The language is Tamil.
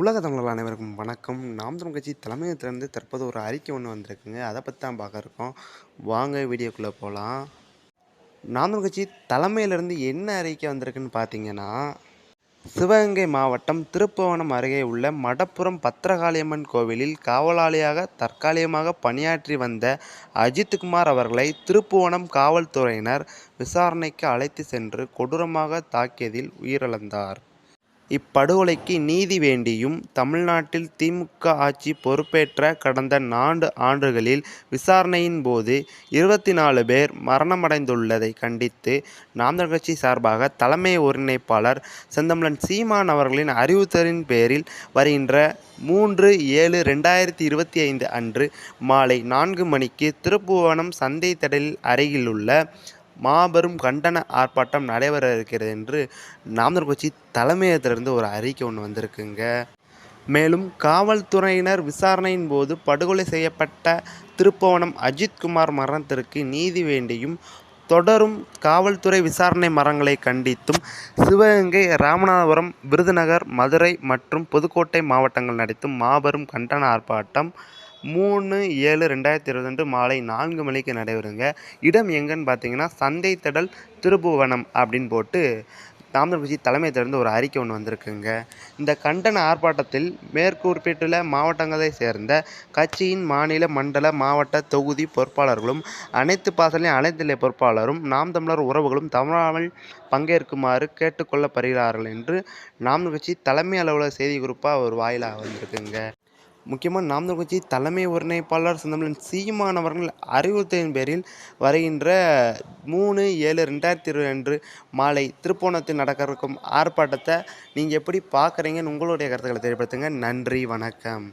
உலக தமிழர்கள் அனைவருக்கும் வணக்கம். நாம் தமிழ் கட்சி தலைமையகத்திலேருந்து தற்போது ஒரு அறிக்கை ஒன்று வந்திருக்குங்க. அதை பற்றி தான் பார்க்க இருக்கோம். வாங்க வீடியோக்குள்ளே போகலாம் நாம் தமிழ் கட்சி தலைமையிலேருந்து என்ன அறிக்கை வந்திருக்குன்னு பார்த்தீங்கன்னா சிவகங்கை மாவட்டம் திருப்புவனம் அருகே உள்ள மடப்புரம் பத்திரகாளியம்மன் கோவிலில் காவலாளியாக தற்காலிகமாக பணியாற்றி வந்த அஜித்குமார் அவர்களை திருப்புவனம் காவல்துறையினர் விசாரணைக்கு அழைத்து சென்று கொடூரமாக தாக்கியதில் உயிரிழந்தார். இப்படுகொலைக்கு நீதி வேண்டியும் தமிழ்நாட்டில் திமுக ஆட்சி பொறுப்பேற்ற கடந்த நான்கு ஆண்டுகளில் விசாரணையின் போது இருபத்தி நாலு பேர் மரணமடைந்துள்ளதை கண்டித்து நாம் தமிழர் கட்சி சார்பாக தலைமை ஒருங்கிணைப்பாளர் செந்தமிழன் சீமான் அவர்களின் அறிவுறுத்தலின் பேரில் வருகின்ற மூன்று ஏழு ரெண்டாயிரத்தி இருபத்தி ஐந்து அன்று மாலை நான்கு மணிக்கு திருப்புவனம் சந்தை திடலில் அருகிலுள்ள மாபெரும் கண்டன ஆர்ப்பாட்டம் நடைபெற இருக்கிறது என்று நாம் கட்சி தலைமையகத்திலிருந்து ஒரு அறிக்கை ஒன்று வந்திருக்குங்க. மேலும் காவல்துறையினர் விசாரணையின் போது படுகொலை செய்யப்பட்ட திருப்புவனம் அஜித்குமார் மரணத்திற்கு நீதி வேண்டியும் தொடரும் காவல்துறை விசாரணை மரங்களை கண்டித்தும் சிவகங்கை ராமநாதபுரம் விருதுநகர் மதுரை மற்றும் புதுக்கோட்டை மாவட்டங்கள் நடித்தும் மாபெரும் கண்டன ஆர்ப்பாட்டம் மூணு ஏழு ரெண்டாயிரத்தி இருபத்தி மாலை நான்கு மணிக்கு நடைபெறுங்க. இடம் எங்கன்னு பார்த்தீங்கன்னா சந்தை திடல் திருப்புவனம் அப்படின்னு போட்டு தாமிர தலைமை திறந்து ஒரு அறிக்கை ஒன்று வந்திருக்குங்க. இந்த கண்டன ஆர்ப்பாட்டத்தில் மேற்குறிப்பிட்டுள்ள மாவட்டங்களை சேர்ந்த கட்சியின் மாநில மண்டல மாவட்ட தொகுதி பொறுப்பாளர்களும் அனைத்து பாசலையும் அனைத்து நிலை பொறுப்பாளரும் நாம் தமிழர் உறவுகளும் தவறாமல் பங்கேற்குமாறு கேட்டுக்கொள்ளப்படுகிறார்கள் என்று நாம் கட்சி தலைமை அலுவலக செய்திக்குறிப்பாக ஒரு வாயிலாக வந்திருக்குங்க. முக்கியமாக நாம் கட்சி தலைமை ஒருங்கிணைப்பாளர் சொந்தமிழன் சீமானவர்கள் அறிவுறுத்தலின் பேரில் வருகின்ற மூணு ஏழு ரெண்டாயிரத்தி இருபது அன்று மாலை திருப்போணத்தில் நடக்க இருக்கும் ஆர்ப்பாட்டத்தை நீங்கள் எப்படி பார்க்குறீங்கன்னு உங்களுடைய கருத்துக்களை தெரியப்படுத்துங்க. நன்றி வணக்கம்.